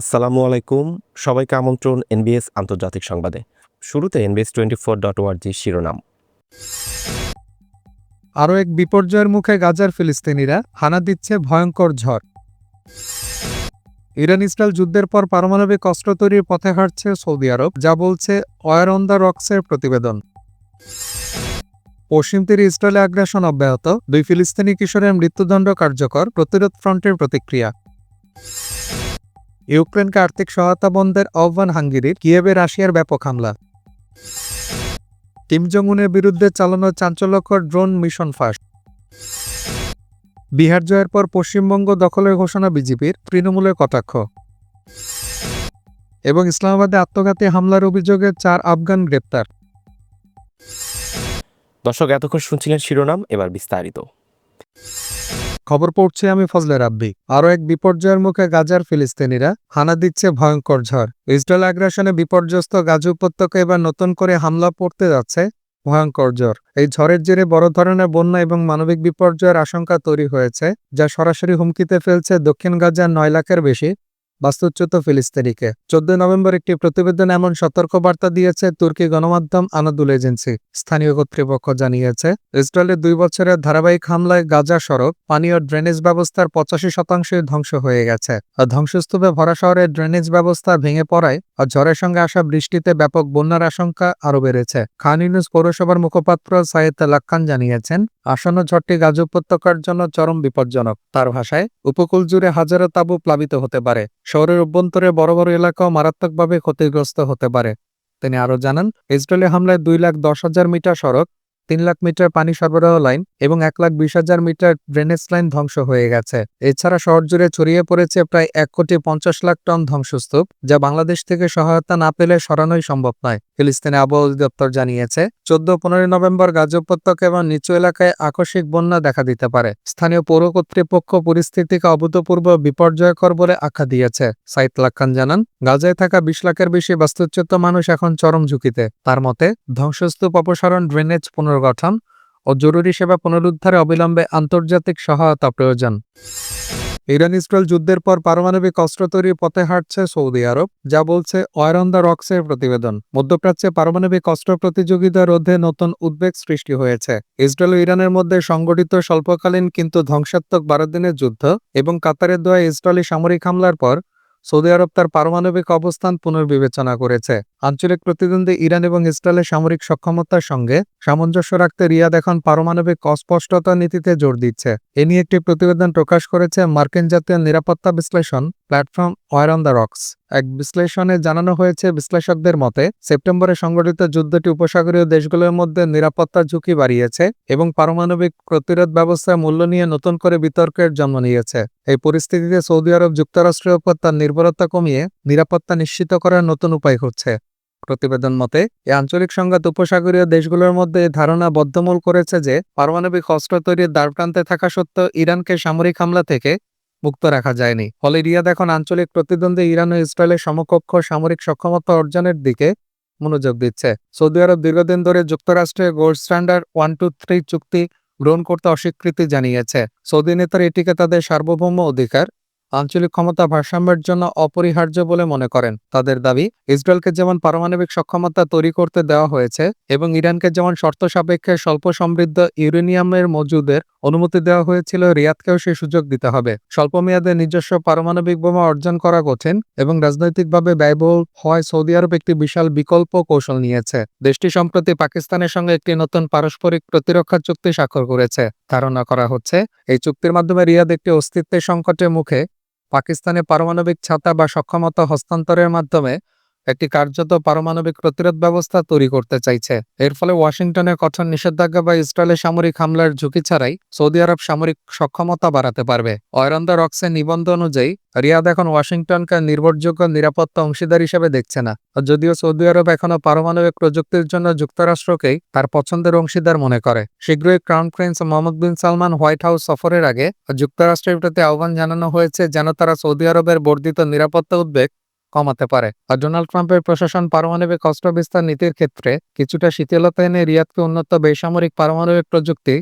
আসসালামু আলাইকুম। সবাইকে আমন্ত্রণ এনবিএস আন্তর্জাতিক সংবাদে। শুরুতে NBS twenty four dot org শিরোনাম। আরও এক বিপর্যয়ের মুখে গাজার ফিলিস্তিনিরা হানা দিচ্ছে ভয়ঙ্কর ঝড়। ইরান ইসরায়েল যুদ্ধের পর পারমাণবিক অস্ত্র তৈরির পথে হাঁটছে সৌদি আরব, যা বলছে অয়ার অন দ্য রক্সের প্রতিবেদন। পশ্চিম তীরে ইসরায়েলে আগ্রাসন অব্যাহত। দুই ফিলিস্তিনি কিশোরের মৃত্যুদণ্ড কার্যকর প্রতিরোধ ফ্রন্টের প্রতিক্রিয়া। ইউক্রেনকে আর্থিক সহায়তা বন্ধের আহ্বান হাঙ্গেরির কিয়েবে রাশিয়ার ব্যাপক হামলা। কিম বিরুদ্ধে চালানো চাঞ্চল্যকর ড্রোন মিশন ফাঁস। বিহার জয়ের পর পশ্চিমবঙ্গ দখলের ঘোষণা বিজেপির, তৃণমূলের কটাক্ষ। এবং ইসলামাবাদে আত্মঘাতী হামলার অভিযোগে চার আফগান গ্রেপ্তার। দর্শক, এতক্ষণ শুনছিলেন শিরোনাম, এবার বিস্তারিত। খবর পড়ছে আমি ফজলে রাব্বি। আরও এক বিপর্যয়ের মুখে গাজার ফিলিস্তিনিরা হানা দিচ্ছে ভয়ঙ্কর ঝড়। ইসরায়েল আগ্রাসনে বিপর্যস্ত গাজা উপত্যকা এবার নতুন করে হামলা পড়তে যাচ্ছে ভয়ঙ্কর ঝড়। এই ঝড়ের জেরে বড় ধরনের বন্যা এবং মানবিক বিপর্যয়ের আশঙ্কা তৈরি হয়েছে, যা সরাসরি হুমকিতে ফেলছে দক্ষিণ গাজার নয় লাখের বেশি বাস্তুচ্যুত ফিলিস্তিনিকে। চোদ্দ নভেম্বর একটি প্রতিবেদন এমন সতর্কবার্তা দিয়েছে তুর্কি গণমাধ্যম আনাদুল এজেন্সি। স্থানীয় কর্তৃপক্ষ জানিয়েছে, ইসরায়েলের দুই বছরের ধারাবাহিক হামলায় গাজা সড়ক, পানি ও ড্রেনেজ ব্যবস্থার পঁচাশি শতাংশই ধ্বংস হয়ে গেছে। আর ধ্বংসস্তূপে ভরা শহরের ড্রেনেজ ব্যবস্থা ভেঙে পড়ায় আর ঝড়ের সঙ্গে আসা বৃষ্টিতে ব্যাপক বন্যার আশঙ্কা আরও বেড়েছে। খান ইউনুস পৌরসভার মুখপাত্র সাইয়েদ লাক্কান জানিয়েছেন, আসন্ন ঝড়টি গাজা উপত্যকার জন্য চরম বিপজ্জনক। তার ভাষায়, উপকূল জুড়ে হাজারো তাঁবু প্লাবিত হতে পারে। শহরের অভ্যন্তরে বড় বড় এলাকাও মারাত্মকভাবে ক্ষতিগ্রস্ত হতে পারে। তিনি আরও জানান, ইসরায়েলি হামলায় দুই লাখ দশ হাজার মিটার সড়ক তিন লাখ মিটার পানি সরবরাহ লাইন এবং এক লাখ বিশ হাজার মিটার ড্রেনেজ লাইন ধ্বংস হয়ে গেছে। এছাড়া শহর জুড়ে ছড়িয়ে পড়েছে প্রায় এক কোটি পঞ্চাশ লাখ টন ধ্বংসস্তূপ, যা বাংলাদেশ থেকে সহায়তা না পেলে সরানোই সম্ভব নয় ফিলিস্তিনি আবহাওয়া অধিদপ্তর জানিয়েছে। চোদ্দ পনেরোই নভেম্বর গাজা উপত্যকা এবং নিচু এলাকায় আকস্মিক বন্যা দেখা দিতে পারে। স্থানীয় পৌর কর্তৃপক্ষ পরিস্থিতিকে অভূতপূর্ব বিপর্যয়কর বলে আখ্যা দিয়েছে। সাইদ লাখান জানান, গাজায় থাকা বিশ লাখের বেশি বাস্তুচ্যুত মানুষ এখন চরম ঝুঁকিতে। তার মতে, ধ্বংসস্তূপ অপসারণ ড্রেনেজ পুনর্গঠন ও জরুরি সেবা পুনরুদ্ধারে অবিলম্বে আন্তর্জাতিক সহায়তা প্রয়োজন। ইরান ইসরায়েল যুদ্ধের পর পারমাণবিক অস্ত্র তৈরির পথে হাঁটছে সৌদি আরব, যা বলছে ওয়ার অন দ্য রক্সের প্রতিবেদন। মধ্যপ্রাচ্যে পারমাণবিক অস্ত্র প্রতিযোগিতা রোধে নতুন উদ্বেগ সৃষ্টি হয়েছে। ইসরায়েল ও ইরানের মধ্যে সংগঠিত স্বল্পকালীন কিন্তু ধ্বংসাত্মক বারো দিনের যুদ্ধ এবং কাতারের দোয়া ইসরায়েলি সামরিক হামলার পর সৌদি আরব তার পারমাণবিক অবস্থান পুনর্বিবেচনা করেছে। আঞ্চলিক প্রতিদ্বন্দ্বী ইরান এবং ইসরায়েলের সামরিক সক্ষমতার সঙ্গে সামঞ্জস্য রাখতে রিয়াদ এখন পারমাণবিক অস্পষ্টতা নীতিতে জোর দিচ্ছে। এ নিয়ে একটি প্রতিবেদন প্রকাশ করেছে মার্কিন জাতীয় নিরাপত্তা বিশ্লেষণ platform War on the Rocks. এক বিশ্লেষণে জানানো হয়েছে, বিশ্লেষকদের মতে, সেপ্টেম্বরে সংগঠিত যুদ্ধটি উপসাগরীয় দেশগুলোর মধ্যে নিরাপত্তা ঝুঁকি বাড়িয়েছে এবং পারমাণবিক প্রতিরোধ ব্যবস্থার মূল্য নিয়ে নতুন করে বিতর্কের জন্ম নিয়েছে। এই পরিস্থিতিতে সৌদি আরব যুক্তরাষ্ট্রের উপর তার নির্ভরতা কমিয়ে নিরাপত্তা নিশ্চিত করার নতুন উপায় হচ্ছে প্রতিবেদন মতে এই আঞ্চলিক সংঘাত উপসাগরীয় দেশগুলোর মধ্যে ধারণা বদ্ধমূল করেছে যে, পারমাণবিক অস্ত্র তৈরির দ্বারপ্রান্তে থাকা সত্ত্বেও ইরানকে সামরিক হামলা থেকে মুক্ত রাখা যায়নি। ফলে রিয়াদ এখন আঞ্চলিক প্রতিদ্বন্দ্বী ইরান ও ইসরায়েলের সমকক্ষ সামরিক সক্ষমতা অর্জনের দিকে মনোযোগ দিচ্ছে। সৌদি আরব দীর্ঘদিন ধরে যুক্তরাষ্ট্রের gold standard one two three চুক্তি গ্রহণ করতে অস্বীকৃতি জানিয়েছে। সৌদি নেতারা এটিকে তাদের সার্বভৌম অধিকার আঞ্চলিক ক্ষমতা ভারসাম্যের জন্য অপরিহার্য বলে মনে করেন। তাদের দাবি, ইসরায়েলকে যেমন পারমাণবিক সক্ষমতা তৈরি করতে দেওয়া হয়েছে এবং ইরানকে যেমন শর্ত সাপেক্ষে স্বল্প সমৃদ্ধ ইউরেনিয়ামের মজুদের অনুমতি দেওয়া হয়েছিল, রিয়াদকেও সেই সুযোগ দিতে হবে। স্বল্পমেয়াদে নিজস্ব পারমাণবিক বোমা অর্জন করা কঠিন এবং রাজনৈতিকভাবে ব্যয়বহুল হওয়ায় সৌদি আরব একটি বিশাল বিকল্প কৌশল নিয়েছে। দেশটি সম্প্রতি পাকিস্তানের সঙ্গে একটি নতুন পারস্পরিক প্রতিরক্ষা চুক্তি স্বাক্ষর করেছে। ধারণা করা হচ্ছে, এই চুক্তির মাধ্যমে রিয়াদ একটি অস্তিত্বের সংকটের মুখে পাকিস্তানে পারমাণবিক ছাতা বা সক্ষমতা হস্তান্তরের মাধ্যমে একটি কার্যত পারমাণবিক প্রতিরোধ ব্যবস্থা তৈরি করতে চাইছে। এর ফলে ওয়াশিংটনের কঠোর নিষেধাজ্ঞা বা ইসরায়েলের সামরিক হামলার ঝুঁকি ছাড়াই সৌদি আরব সামরিক সক্ষমতা বাড়াতে পারবে। অয়রন দ্য রক্সের নিবন্ধ অনুযায়ী, রিয়াদ এখন ওয়াশিংটনকে নির্ভরযোগ্য নিরাপত্তা অংশীদার হিসেবে দেখছে না। যদিও সৌদি আরব এখনও পারমাণবিক প্রযুক্তির জন্য যুক্তরাষ্ট্রকেই তার পছন্দের অংশীদার মনে করে। শীঘ্রই crown prince Mohammed bin Salman White House সফরের আগে যুক্তরাষ্ট্রের প্রতি আহ্বান জানানো হয়েছে যেন তারা সৌদি আরবের বর্ধিত নিরাপত্তা উদ্বেগ কমাতে পারে। আর ডোনাল্ড ট্রাম্পের প্রশাসন পারমাণবিক অস্ত্র বিস্তার নীতির ক্ষেত্রে কিছুটা শিথিলতা এনে রিয়াদকে উন্নত বেসামরিক পারমাণবিক প্রযুক্তি,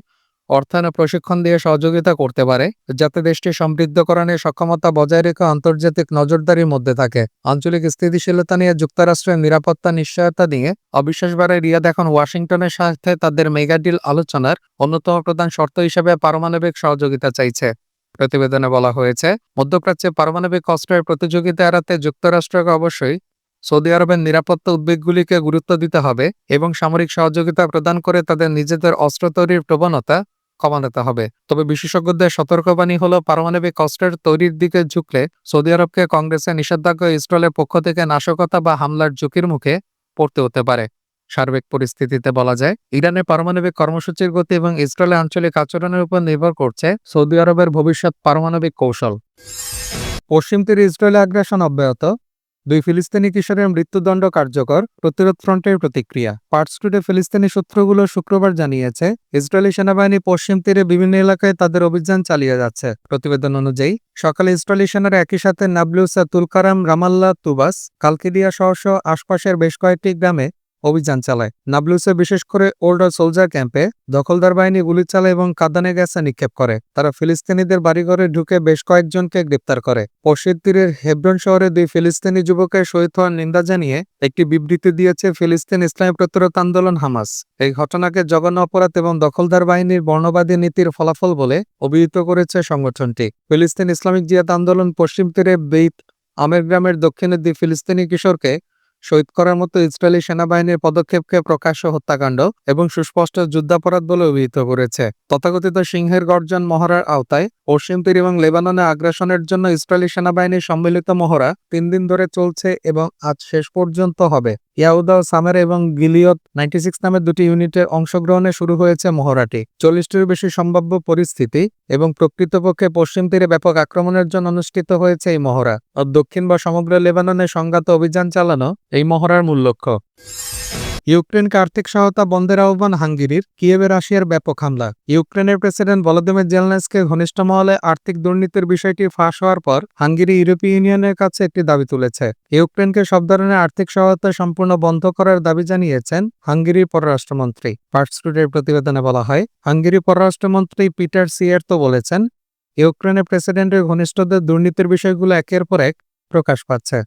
অর্থায়ন প্রশিক্ষণ দিয়ে সহযোগিতা করতে পারে, যাতে দেশটি সমৃদ্ধকরণের সক্ষমতা বজায় রেখে আন্তর্জাতিক নজরদারির মধ্যে থাকে। আঞ্চলিক স্থিতিশীলতা নিয়ে যুক্তরাষ্ট্রের নিরাপত্তা নিশ্চয়তা নিয়ে অবিশ্বাস বাড়ায় রিয়াদ এখন ওয়াশিংটনের সাথে তাদের মেগা ডিল আলোচনার অন্যতম প্রধান শর্ত হিসেবে পারমাণবিক সহযোগিতা চাইছে। প্রতিবেদনে বলা হয়েছে, মধ্যপ্রাচ্যে পারমাণবিক অস্ত্রের প্রতিযোগিতা এড়াতে যুক্তরাষ্ট্রকে অবশ্যই সৌদি আরবের নিরাপত্তা উদ্বেগগুলিকে গুরুত্ব দিতে হবে এবং সামরিক সহযোগিতা প্রদান করে তাদের নিজেদের অস্ত্র তৈরির প্রবণতা কমাতে হবে। তবে বিশেষজ্ঞদের সতর্কবাণী হলো, পারমাণবিক অস্ত্রের তৈরির দিকে ঝুঁকলে সৌদি আরবকে কংগ্রেসে নিষেধাজ্ঞা ইসরায়েলের পক্ষ থেকে নাশকতা বা হামলার ঝুঁকির মুখে পড়তে হতে পারে। সার্বিক পরিস্থিতিতে বলা যায়। ইরানের পারমাণবিক কর্মসূচির গতি এবং ইসরায়েলের আঞ্চলিক আচরণের উপর নির্ভর করছে সৌদি আরবের ভবিষ্যৎ পারমাণবিক কৌশল। পশ্চিম তীরে ইসরায়েলে আগ্রাসন অব্যাহত। দুই ফিলিস্তিনি কিশোরের মৃত্যুদণ্ড কার্যকর। প্রতিরোধ ফ্রন্টের প্রতিক্রিয়া। পার্টস টুডে ফিলিস্তিনি সূত্রগুলো শুক্রবার জানিয়েছে, ইসরায়েলি সেনাবাহিনী পশ্চিম তীরে বিভিন্ন এলাকায় তাদের অভিযান চালিয়ে যাচ্ছে। প্রতিবেদন অনুযায়ী, সকালে ইসরায়েলি সেনারা একই সাথে নাবলুসা তুলকারাম রামাল্লা তুবাস কালকিদিয়া সহ আশপাশের বেশ কয়েকটি গ্রামে অভিযান চালায়। নাবলুসে বিশেষ করে ওল্ডার সোলজার ক্যাম্পে দখলদার বাহিনী গুলি চালায় এবং কাদানে গ্যাসে নিক্ষেপ করে। তারা ফিলিস্তিনিদের বাড়িঘরে ঢুকে বেশ কয়েকজনকে গ্রেপ্তার করে। পশ্চিম তীরের হেব্রন শহরে দুই ফিলিস্তিনি যুবকের শহীদ হওয়ার নিন্দা জানিয়ে একটি বিবৃতি দিয়েছে ফিলিস্তিন ইসলামী প্রতিরোধ আন্দোলন হামাস। এই ঘটনাকে জঘন্য অপরাধ এবং দখলদার বাহিনীর বর্ণবাদী নীতির ফলাফল বলে অভিহিত করেছে সংগঠনটি। ফিলিস্তিন ইসলামিক জিয়াদ আন্দোলন পশ্চিম তীরে বেইত আমের গ্রামের দক্ষিণে দুই ফিলিস্তিনি কিশোরকে শহীদ করার মতো ইসরায়েলি সেনাবাহিনীর পদক্ষেপকে প্রকাশ্য হত্যাকাণ্ড এবং সুস্পষ্ট যুদ্ধাপরাধ বলে অভিহিত করেছে। তথাকথিত সিংহের গর্জন মহড়ার আওতায় পশ্চিম তীর এবং লেবাননে আগ্রাসনের জন্য ইসরায়েলি সেনাবাহিনীর সম্মিলিত মহড়া তিন দিন ধরে চলছে এবং আজ শেষ পর্যন্ত হবে। ইয়াউদা সামের এবং গিলিয়ত নাইনটি সিক্স নামের দুটি ইউনিটের অংশগ্রহণে শুরু হয়েছে মহড়াটি। চল্লিশটির বেশি সম্ভাব্য পরিস্থিতি এবং প্রকৃতপক্ষে পশ্চিম তীরে ব্যাপক আক্রমণের জন্য অনুষ্ঠিত হয়েছে এই মহড়া ও দক্ষিণ বা সমগ্র লেবাননে সংঘাত অভিযান চালানো এই মহড়ার মূল লক্ষ্য। ইউক্রেনকে আর্থিক সহায়তা বন্ধের আহ্বান হাঙ্গেরির, কিয়েভে রাশিয়ার ব্যাপক হামলা। ইউক্রেনের প্রেসিডেন্ট ভলোদিমির জেলনেসকে ঘনিষ্ঠ মহলে আর্থিক দুর্নীতির বিষয়টি ফাঁস হওয়ার পর হাঙ্গেরি ইউরোপীয় ইউনিয়নের কাছে একটি দাবি তুলেছে। ইউক্রেনকে সব ধরনের আর্থিক সহায়তা সম্পূর্ণ বন্ধ করার দাবি জানিয়েছেন হাঙ্গেরির পররাষ্ট্রমন্ত্রী। পার্টস্টুডের প্রতিবেদনে বলা হয় হাঙ্গেরি পররাষ্ট্রমন্ত্রী পিটার সিয়ার্তো বলেছেন ইউক্রেনের প্রেসিডেন্টের ঘনিষ্ঠদের দুর্নীতির বিষয়গুলো একের পর এক প্রকাশ পাচ্ছে।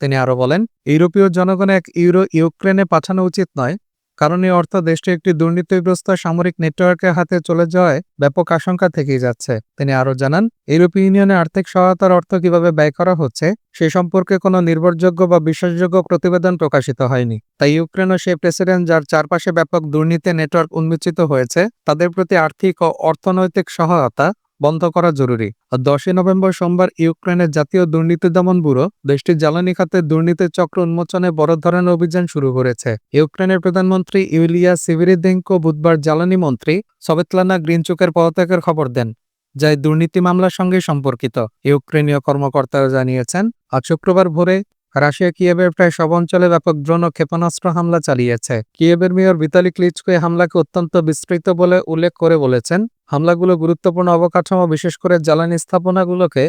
তিনি আরও বলেন, ইউরোপীয় জনগণ এক ইউরো ইউক্রেনে পাঠানো উচিত নয়, কারণ এই অর্থ দেশটি একটি দুর্নীতিগ্রস্ত সামরিক নেটওয়ার্কের হাতে চলে যাওয়ায় ব্যাপক আশঙ্কা থেকেই যাচ্ছে। তিনি আরও জানান, ইউরোপীয় ইউনিয়নে আর্থিক সহায়তার অর্থ কীভাবে ব্যয় করা হচ্ছে, সে সম্পর্কে কোনো নির্ভরযোগ্য বা বিশ্বাসযোগ্য প্রতিবেদন প্রকাশিত হয়নি। তাই ইউক্রেন ও সেই প্রেসিডেন্ট যার চারপাশে ব্যাপক দুর্নীতি নেটওয়ার্ক উন্মোচিত হয়েছে, তাদের প্রতি আর্থিক ও অর্থনৈতিক সহায়তা বন্ধ করা জরুরি। দশই নভেম্বর সোমবার ইউক্রেনের জাতীয় দুর্নীতি দমন ব্যুরো দেশটির জ্বালানি খাতে দুর্নীতির চক্র উন্মোচনে বড় ধরনের অভিযান শুরু করেছে। ইউক্রেনের প্রধানমন্ত্রী ইউলিয়া সিভিরিদেঙ্কো বুধবার জ্বালানি মন্ত্রী সবেতলানা গ্রিনচুকের পদত্যাগের খবর দেন, যা এই দুর্নীতি মামলার সঙ্গে সম্পর্কিত। ইউক্রেনীয় কর্মকর্তারা জানিয়েছেন, আজ শুক্রবার ভোরে রাশিয়া কিয়েভের প্রায় সব অঞ্চলে ব্যাপক ড্রোন ও ক্ষেপণাস্ত্র হামলা চালিয়েছে। কিয়েভের মেয়র ভিতালি ক্লিচকো হামলাকে অত্যন্ত বিস্তৃত বলে উল্লেখ করে বলেছেন হামলাগুলো গুরুত্বপূর্ণ অবকাঠামো, বিশেষ করে জ্বালানি স্থাপনাগুলোকে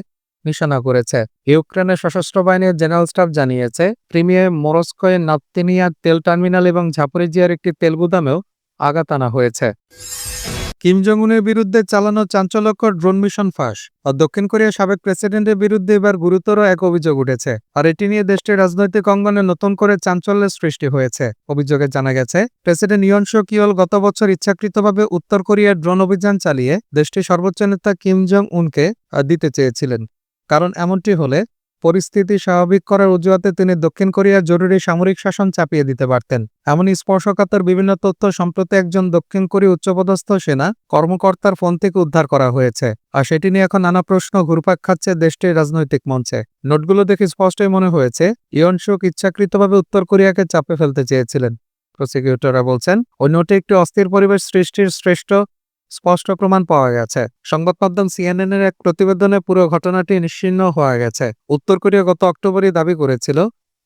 নিশানা করেছে। ইউক্রেনের সশস্ত্র বাহিনীর জেনারেল স্টাফ জানিয়েছে, ক্রিমিয়ায় মরস্কোয়ে নাপ্তিনিয়া তেল টার্মিনাল এবং ঝাপরিজিয়ার একটি তেল গুদামেও আঘাত আনা হয়েছে। কিম জং উনের বিরুদ্ধে চালানো চাঞ্চল্যকর ড্রোন মিশন ফাঁস। আর দক্ষিণ কোরিয়ার সাবেক প্রেসিডেন্টের বিরুদ্ধে এবার গুরুতর এক অভিযোগ উঠেছে। আর এটি নিয়ে দেশটির রাজনৈতিক অঙ্গনে নতুন করে চাঞ্চল্যের সৃষ্টি হয়েছে। অভিযোগে জানা গেছে, প্রেসিডেন্ট ইয়ন শো কিওল গত বছর ইচ্ছাকৃতভাবে উত্তর কোরিয়ার ড্রোন অভিযান চালিয়ে দেশটির সর্বোচ্চ নেতা কিম জং উনকে দিতে চেয়েছিলেন। কারণ এমনটি হলে পরিস্থিতি স্বাভাবিক করার অজুহাতে তিনি দক্ষিণ কোরিয়ার জরুরি সামরিক শাসন চাপিয়ে দিতে পারতেন। এমনই স্পর্শকাতর বিভিন্ন তথ্য সম্প্রতি একজন দক্ষিণ কোরীয় উচ্চপদস্থ সেনা কর্মকর্তার ফোন থেকে উদ্ধার করা হয়েছে, আর সেটি নিয়ে এখন নানা প্রশ্ন ঘুরপাক খাচ্ছে দেশটির রাজনৈতিক মঞ্চে। নোটগুলো দেখে স্পষ্টই মনে হয়েছে ইয়ন শুক ইচ্ছাকৃতভাবে উত্তর কোরিয়াকে চাপে ফেলতে চেয়েছিলেন। প্রসিকিউটররা বলছেন ওই নোটে একটি অস্থির পরিবেশ সৃষ্টির শ্রেষ্ঠ স্পষ্ট প্রমাণ পাওয়া গেছে। সংবাদ মাধ্যম সিএনএন এর এক প্রতিবেদনে পুরো ঘটনাটি নিশ্চিন্ন হওয়া গেছে। উত্তর কোরিয়া গত অক্টোবরে দাবি করেছিল,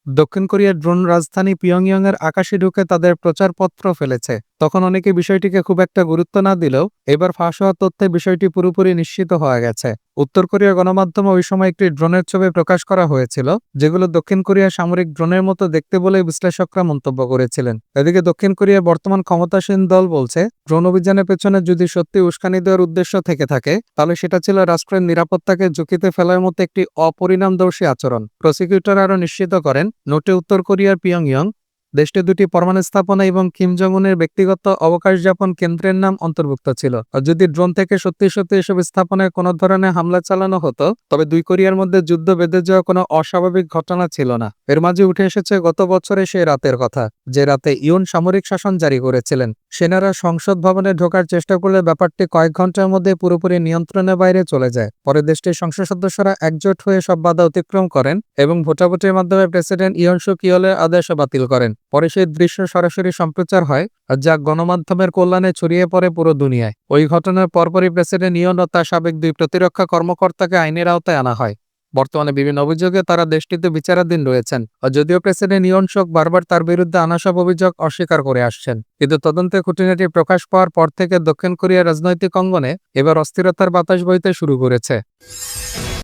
দক্ষিণ কোরিয়ার ড্রোন রাজধানী পিয়ংইয়ং এর আকাশে ঢুকে তাদের প্রচারপত্র ফেলেছে। তখন অনেকে বিষয়টিকে খুব একটা গুরুত্ব না দিলেও এবার ফাঁস হওয়ার তথ্যে বিষয়টি পুরোপুরি নিশ্চিত হওয়া গেছে। উত্তর কোরিয়ার গণমাধ্যমে ওই সময় একটি ড্রোনের ছবি প্রকাশ করা হয়েছিল, যেগুলো দক্ষিণ কোরিয়ার সামরিক ড্রোনের মতো দেখতে বলে বিশ্লেষকরা মন্তব্য করেছিলেন। এদিকে দক্ষিণ কোরিয়ার বর্তমান ক্ষমতাসীন দল বলছে, ড্রোন অভিযানের পেছনে যদি সত্যি উস্কানি দেওয়ার উদ্দেশ্য থেকে থাকে, তাহলে সেটা ছিল রাষ্ট্রের নিরাপত্তাকে ঝুঁকিতে ফেলার মতো একটি অপরিণামদর্শী আচরণ। প্রসিকিউটর আরও নিশ্চিত করেন, নোটে উত্তর কোরিয়ার পিয়ংইয়ং দেশটি দুটি পরমাণু স্থাপনা এবং কিম জংনের ব্যক্তিগত অবকাশ যাপন কেন্দ্রের নাম অন্তর্ভুক্ত ছিল। আর যদি ড্রোন থেকে সত্যি সত্যি এসব স্থাপনায় কোনো ধরনের হামলা চালানো হতো, তবে দুই কোরিয়ার মধ্যে যুদ্ধ বেঁধে যাওয়া কোনো অস্বাভাবিক ঘটনা ছিল না। এর মাঝে উঠে এসেছে গত বছরে সেই রাতের কথা, যে রাতে ইউন সামরিক শাসন জারি করেছিলেন। সেনারা সংসদ ভবনে ঢোকার চেষ্টা করলে ব্যাপারটি কয়েক ঘণ্টার মধ্যে পুরোপুরি নিয়ন্ত্রণের বাইরে চলে যায়। পরে দেশটির সংসদ সদস্যরা একজোট হয়ে সব বাধা অতিক্রম করেন এবং ভোটাভুটির মাধ্যমে প্রেসিডেন্ট ইয়নসু কিয়লের আদেশ বাতিল করেন। পরে সেই দৃশ্য সরাসরি সম্প্রচার হয়, যা গণমাধ্যমের কল্যাণে ছড়িয়ে পড়ে পুরো দুনিয়ায়। ওই ঘটনার পরপরই প্রেসিডেন্ট ইয়ন ও তার সাবেক দুই প্রতিরক্ষা কর্মকর্তাকে আইনের আওতায় আনা হয়। বর্তমানে বিভিন্ন অভিযোগে তারা দেশটিতে বিচারাধীন রয়েছেন যদিও প্রেসিডেন্ট ইয়ন শোক বারবার তার বিরুদ্ধে আনা সব অভিযোগ অস্বীকার করে আসছেন। কিন্তু তদন্তে খুঁটিনাটি প্রকাশ পাওয়ার পর থেকে দক্ষিণ কোরিয়ার রাজনৈতিক অঙ্গনে এবার অস্থিরতার বাতাস বইতে শুরু করেছে।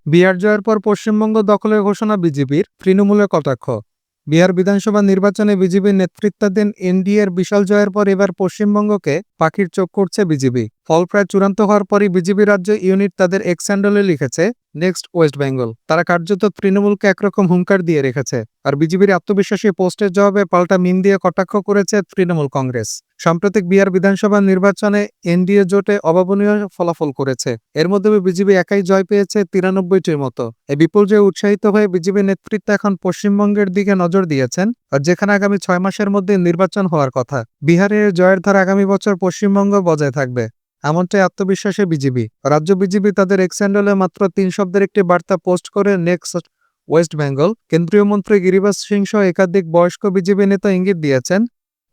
বিহার জয়ের পর পশ্চিমবঙ্গ দখলের ঘোষণা বিজেপির, তৃণমূলের কটাক্ষ। বিহার বিধানসভা নির্বাচনে বিজেপির নেতৃত্বাধীন এনডিএর বিশাল জয়ের পর এবার পশ্চিমবঙ্গকে পাখির চোখ করছে বিজেপি। ফল প্রায় চূড়ান্ত হওয়ার পরই বিজেপি রাজ্য ইউনিট তাদের এক্স লিখেছে নেক্সট ওয়েস্ট বেঙ্গল তারা কার্যত তৃণমূলকে একরকম হুঙ্কার দিয়ে রেখেছে, আর বিজেপির আত্মবিশ্বাসী পোস্টের জবাবে পাল্টা মিম দিয়ে কটাক্ষ করেছে তৃণমূল কংগ্রেস। সাম্প্রতিক বিহার বিধানসভা নির্বাচনে এনডিএ জোটে অভাবনীয় ফলাফল করেছে। এর মধ্যে বিজেপি একাই জয় পেয়েছে তিরানব্বইটির মতো। এই বিপুল জয়ে উৎসাহিত হয়ে বিজেপি নেতৃত্ব এখন পশ্চিমবঙ্গের দিকে নজর দিয়েছেন, আর যেখানে আগামী ছয় মাসের মধ্যে নির্বাচন হওয়ার কথা। বিহারের জয়ের ধারা আগামী বছর পশ্চিমবঙ্গ বজায় থাকবে। এমনটাই আত্মবিশ্বাসে বিজেপি রাজ্য বিজেপি তাদের এক্স হ্যান্ডলে মাত্র তিন শব্দের একটি বার্তা পোস্ট করে নেক্সট ওয়েস্ট বেঙ্গল। কেন্দ্রীয় মন্ত্রী গিরিবাস সিং সহ একাধিক বয়স্ক বিজেপি নেতা ইঙ্গিত দিয়েছেন,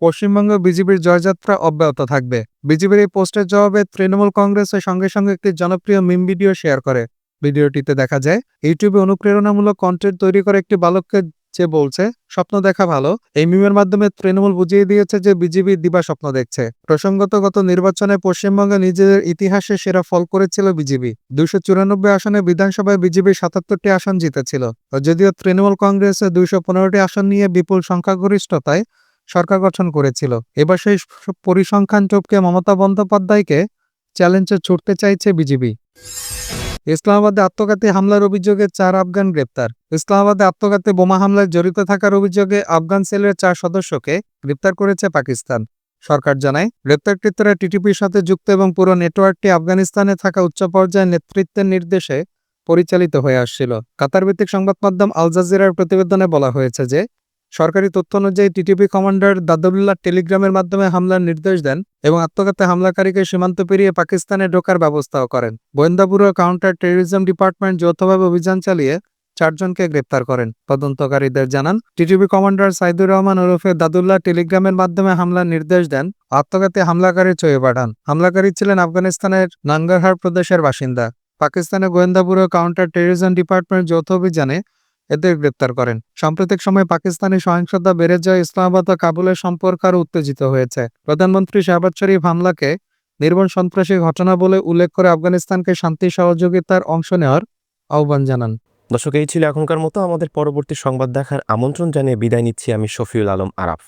পশ্চিমবঙ্গ বিজেপির জয়যাত্রা অব্যাহত থাকবে। বিজেপির এই পোস্টের জবাবে তৃণমূল কংগ্রেসের সঙ্গে সঙ্গে একটি জনপ্রিয় মিম ভিডিও শেয়ার করে। ভিডিওটিতে দেখা যায়, ইউটিউবে অনুপ্রেরণামূলক কন্টেন্ট তৈরি করে একটি বালককে যে বলছে, স্বপ্ন দেখা ভালো। এই মিমের মাধ্যমে তৃণমূল বুঝিয়ে দিয়েছে যে বিজেপি দিবা স্বপ্ন দেখছে। প্রসঙ্গত গত নির্বাচনে পশ্চিমবঙ্গে নিজেদের ইতিহাসে সেরা ফল করেছিল বিজেপি। দুইশো চুরানব্বই আসনে বিধানসভায় বিজেপি সাতাত্তরটি আসন জিতেছিল। যদিও তৃণমূল কংগ্রেসে দুইশো পনেরোটি আসন নিয়ে বিপুল সংখ্যাগরিষ্ঠতায় সরকার গঠন করেছিল। এবার সেই পরিসংখ্যান টপকে মমতা বন্দ্যোপাধ্যায়কে চ্যালেঞ্জে ছুটতে চাইছে বিজেপি। ইসলামাবাদে আত্মঘাতী হামলার অভিযোগে চার আফগান গ্রেপ্তার। ইসলামাবাদে আত্মঘাতী বোমা হামলায় জড়িত থাকার অভিযোগে আফগান সেলের চার সদস্যকে গ্রেপ্তার করেছে পাকিস্তান। সরকার জানায়, গ্রেপ্তারকৃতরা টিটিপির সাথে যুক্ত এবং পুরো নেটওয়ার্কটি আফগানিস্তানে থাকা উচ্চ পর্যায়ের নেতৃত্বের নির্দেশে পরিচালিত হয়ে আসছিল। কাতার ভিত্তিক সংবাদ মাধ্যম আল জাজিরার প্রতিবেদনে বলা হয়েছে যে সরকারি তথ্য অনুযায়ী টিটিপি কমান্ডার দাদুল্লাহ টেলিগ্রামের মাধ্যমে হামলার নির্দেশ দেন এবং আত্মঘাতী হামলাকারীকে সীমান্ত পেরিয়ে পাকিস্তানে ঢোকার ব্যবস্থাও করেন। গোয়েন্দা কাউন্টার টেরোরিজম ডিপার্টমেন্ট যৌথভাবে অভিযান চালিয়ে চারজনকে গ্রেপ্তার করেন। তদন্তকারীদের জানান, টিটিপি কমান্ডার সাইদুর রহমান ওরফে দাদুল্লাহ টেলিগ্রামের মাধ্যমে হামলার নির্দেশ দেন, আত্মঘাতী হামলাকারী চয়ে পাঠান। হামলাকারী ছিলেন আফগানিস্তানের নাঙ্গারহার প্রদেশের বাসিন্দা। পাকিস্তানের গোয়েন্দা কাউন্টার টেরোরিজম ডিপার্টমেন্ট যৌথ অভিযানে এদের গ্রেপ্তার করেন। সাম্প্রতিক সময়ে পাকিস্তানি সহিংসতা বেড়ে যায় ইসলামাবাদ ও কাবুলের সম্পর্ক আরও উত্তেজিত হয়েছে। প্রধানমন্ত্রী শাহবাজ শরীফ হামলাকে নির্বন সন্ত্রাসী ঘটনা বলে উল্লেখ করে আফগানিস্তানকে শান্তি, সহযোগিতার অংশ নেওয়ার আহ্বান জানান। দর্শক, এই ছিল এখনকার মতো। আমাদের পরবর্তী সংবাদ দেখার আমন্ত্রণ জানিয়ে বিদায় নিচ্ছি আমি শফিউল আলম আরাফ।